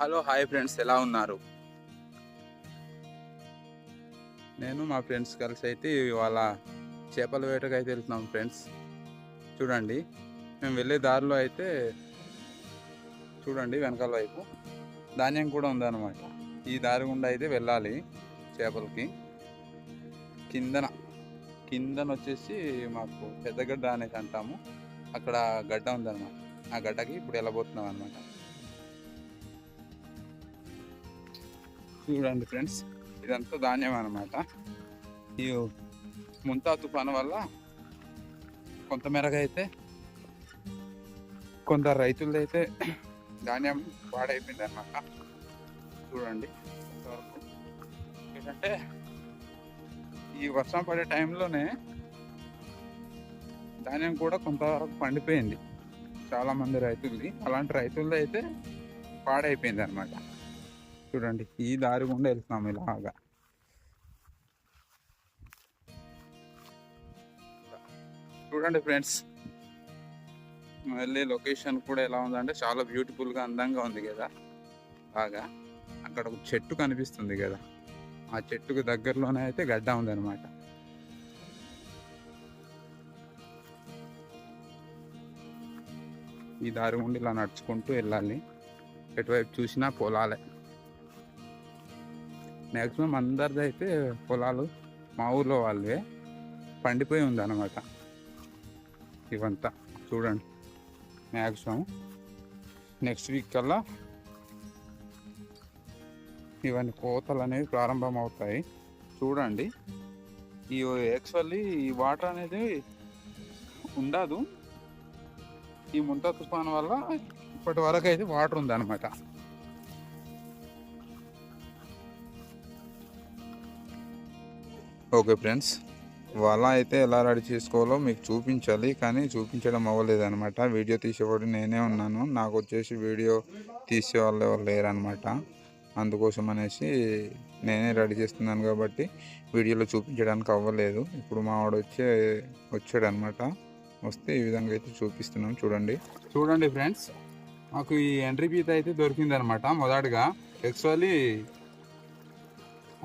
Hello hi friends. ఎలా ఉన్నారు? నేను మా ఫ్రెండ్స్ కలిసి అయితే ఇవాళ చేపల వేటకు అయితే వెళ్తున్నాం ఫ్రెండ్స్. చూడండి మేము వెళ్ళే దారిలో అయితే చూడండి వెనకాల వైపు ధాన్యం కూడా ఉందన్నమాట. ఈ దారి గుండా అయితే వెళ్ళాలి చేపలకి. కిందన కిందన వచ్చేసి మాకు పెద్దగడ్డ అనేసి అంటాము. అక్కడ గడ్డ ఉందన్నమాట. ఆ గడ్డకి ఇప్పుడు వెళ్ళబోతున్నాం అనమాట చూడండి ఫ్రెండ్స్ ఇదంతా ధాన్యం అనమాట ఈ ముంతా తుఫాను వల్ల కొంతమేరగా అయితే కొంత రైతులది అయితే ధాన్యం పాడైపోయింది అనమాట చూడండి కొంతవరకు. ఏంటంటే ఈ వర్షం పడే టైంలోనే ధాన్యం కూడా కొంతవరకు పండిపోయింది. చాలామంది రైతులది. అలాంటి రైతులది అయితే పాడైపోయింది అనమాట చూడండి ఈ దారి గుండా వెళ్తున్నాం ఇలాగా. చూడండి ఫ్రెండ్స్ మళ్ళీ లొకేషన్ కూడా ఎలా ఉందంటే చాలా బ్యూటిఫుల్గా అందంగా ఉంది కదా. బాగా అక్కడ ఒక చెట్టు కనిపిస్తుంది కదా. ఆ చెట్టుకు దగ్గరలోనే అయితే గడ్డ ఉందన్నమాట. ఈ దారి గుండా ఇలా నడుచుకుంటూ వెళ్ళాలి. ఎటువైపు చూసినా పొలాలే. మ్యాక్సిమం అందరిది అయితే పొలాలు మా ఊర్లో వాళ్ళే. పండిపోయి ఉంది అనమాట ఇవంతా చూడండి. మ్యాక్సిమం నెక్స్ట్ వీక్ కల్లా ఇవన్నీ కోతలు అనేవి ప్రారంభం అవుతాయి చూడండి. ఈ యాక్చువల్లీ ఈ వాటర్ అనేది ఉండదు. ఈ ముంత తుఫాను వల్ల ఇప్పటి వరకు అయితే వాటర్ ఉందన్నమాట. Okay friends. వల అయితే ఎలా రెడీ చేసుకోవాలో మీకు చూపించాలి కానీ చూపించడం అవ్వలేదు అనమాట వీడియో తీసేవాడు నేనే ఉన్నాను. నాకు వచ్చేసి వీడియో తీసే వాళ్ళు ఎవరు లేరనమాట అందుకోసం అనేసి నేనే రెడీ చేస్తున్నాను కాబట్టి వీడియోలో చూపించడానికి అవ్వలేదు. ఇప్పుడు మా వాడు వచ్చే వచ్చాడు అనమాట వస్తే ఈ విధంగా అయితే చూపిస్తున్నాం. చూడండి. చూడండి ఫ్రెండ్స్. మాకు ఈ ఎంట్రీ పీత అయితే దొరికింది అనమాట మొదటగా. యాక్చువల్లీ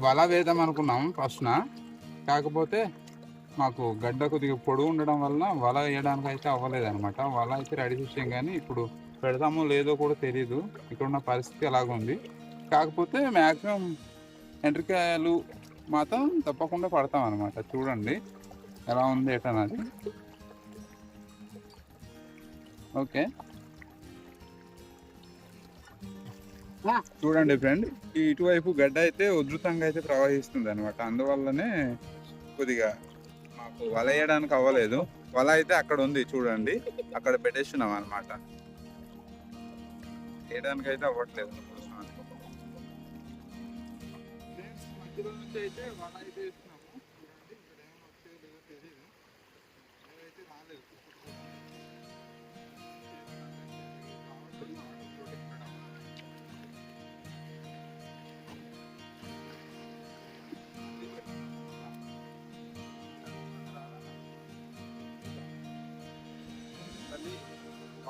వల వేద్దాం అనుకున్నాం ఫస్ట్న. కాకపోతే మాకు గడ్డ కొద్దిగా పొడుగు ఉండడం వలన వల వేయడానికి అయితే అవ్వలేదు అనమాట వల అయితే రెడీ చేసాం కానీ ఇప్పుడు పెడతామో లేదో కూడా తెలియదు ఇక్కడ ఉన్న పరిస్థితి అలాగుంది కాకపోతే మ్యాక్సిమం ఎంట్రికాయలు మాత్రం తప్పకుండా పడతాం అనమాట చూడండి ఎలా ఉంది ఏటన్నది ఓకే. చూడండి ఫ్రెండ్ ఈ ఇటువైపు గడ్డ అయితే ఉధృతంగా అయితే ప్రవహిస్తుంది అనమాట అందువల్లనే కొద్దిగా మాకు వల వేయడానికి అవ్వలేదు. వల అయితే అక్కడ ఉంది చూడండి. అక్కడ పెట్టేస్తున్నాం అనమాట వేయడానికి అయితే అవ్వట్లేదు అయితే వల అయితే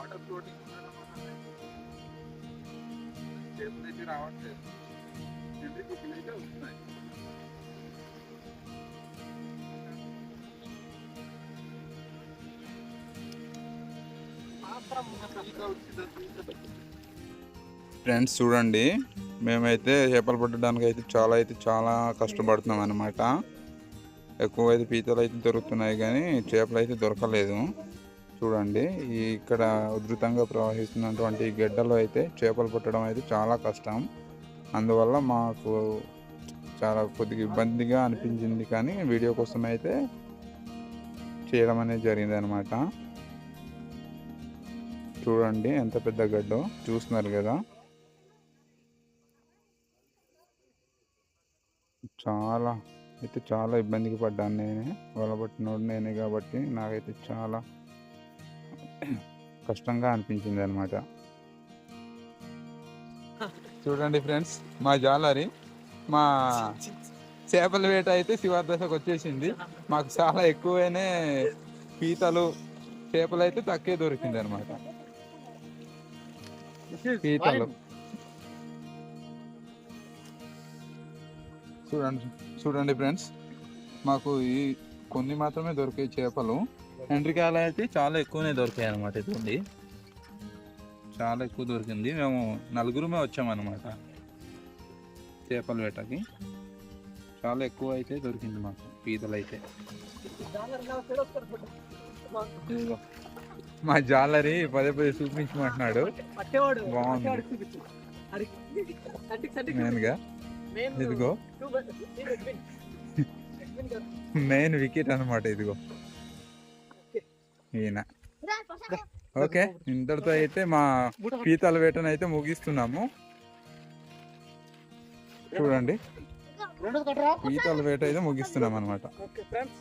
వాటర్ ఫ్లోటింగ్ ఉండడం అయితే రావట్లేదు. ఎంట్రీ కుక్కలు వస్తున్నాయి. ఫ్రెండ్స్ చూడండి. మేమైతే చేపలు పట్టడానికి అయితే చాలా అయితే చాలా కష్టపడుతున్నాం అనమాట ఎక్కువ అయితే పీతలు అయితే దొరుకుతున్నాయి కానీ చేపలు అయితే దొరకలేదు. చూడండి ఇక్కడ ఉధృతంగా ప్రవహిస్తున్నటువంటి గడ్డలో అయితే చేపలు పట్టడం అయితే చాలా కష్టం. అందువల్ల మాకు చాలా కొద్దిగా ఇబ్బందిగా అనిపించింది కానీ వీడియో కోసం అయితే చేయడం అనేది జరిగింది అనమాట చూడండి ఎంత పెద్ద గడ్డో చూస్తున్నారు కదా. చాలా అయితే చాలా ఇబ్బందికి పడ్డాను నేనే. వలబట్టినోడు నేనే కాబట్టి నాకైతే చాలా కష్టంగా అనిపించింది అనమాట చూడండి ఫ్రెండ్స్ మా జాలరి మా చేపల వేట అయితే శివార్దశకు వచ్చేసింది. మాకు చాలా ఎక్కువనే పీతలు చేపలు అయితే తక్కువే దొరికింది అనమాట పీతలు. చూడండి చూడండి ఫ్రెండ్స్ మాకు ఈ కొన్ని మాత్రమే దొరికే చేపలు. ఎండ్రికాయలు అయితే చాలా ఎక్కువనే దొరికాయి అనమాట ఇటువంటి చాలా ఎక్కువ దొరికింది మేము నలుగురుమే వచ్చామన్నమాట చేపల వేటకి చాలా ఎక్కువ అయితే దొరికింది మాకు పీతలు అయితే. మా జాలరి పదే పదే చూపించమంటున్నాడు బాగుంది. మెయిన్గా మెయిన్ ఇదిగో. మెయిన్ వికెట్ అనమాట ఇదిగో ఈయన. ఓకే ఇంతటితో అయితే మా పీతల వేటను అయితే ముగిస్తున్నాము. చూడండి. పీతల వేట అయితే ముగిస్తున్నాం అనమాట ఓకే ఫ్రెండ్స్